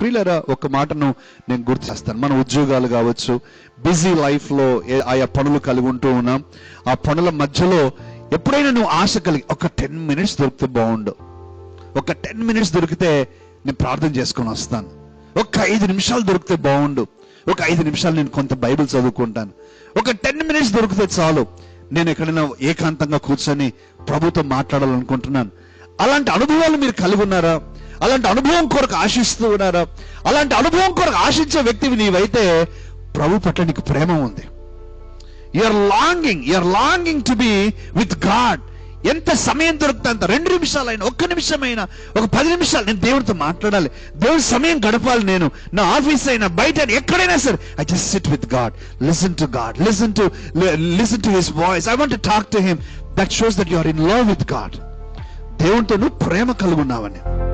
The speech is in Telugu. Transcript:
ప్రియులరా ఒక మాటను నేను గుర్తు చేస్తాను. మన ఉద్యోగాలు కావచ్చు బిజీ లైఫ్లో ఆయా పనులు కలిగి ఉంటూ ఉన్నాం. ఆ పనుల మధ్యలో ఎప్పుడైనా నువ్వు ఆశ కలిగి ఒక టెన్ మినిట్స్ దొరికితే బాగుండు. ఒక టెన్ మినిట్స్ దొరికితే నేను ప్రార్థన చేసుకొని వస్తాను. ఒక ఐదు నిమిషాలు దొరికితే బాగుండు. ఒక ఐదు నిమిషాలు నేను కొంత బైబిల్ చదువుకుంటాను. ఒక టెన్ మినిట్స్ దొరికితే చాలు. నేను ఎక్కడైనా ఏకాంతంగా కూర్చొని ప్రభుత్వం మాట్లాడాలనుకుంటున్నాను. అలాంటి అనుభవాలు మీరు కలిగి ఉన్నారా? అలాంటి అనుభవం కొరకు ఆశిస్తూ ఉన్నారా? అలాంటి అనుభవం కొరకు ఆశించే వ్యక్తివి నీవైతే ప్రభు పట్ల నీకు ప్రేమ ఉంది. Your longing your longing to be with God ఎంత సమయం దొరుకుతుంది అంత రెండు నిమిషాలైనా ఒక్క నిమిషమైనా ఒక పది నిమిషాలు నేను దేవుడితో మాట్లాడాలి. దేవుడి సమయం గడపాలి నేను. నా ఆఫీస్ అయినా బయట ఎక్కడైనా సరే I just sit with God listen to God listen to listen to his voice I want talk to him that shows that you are in love with God దేవునితో నువ్వు ప్రేమ కలుగున్నావని.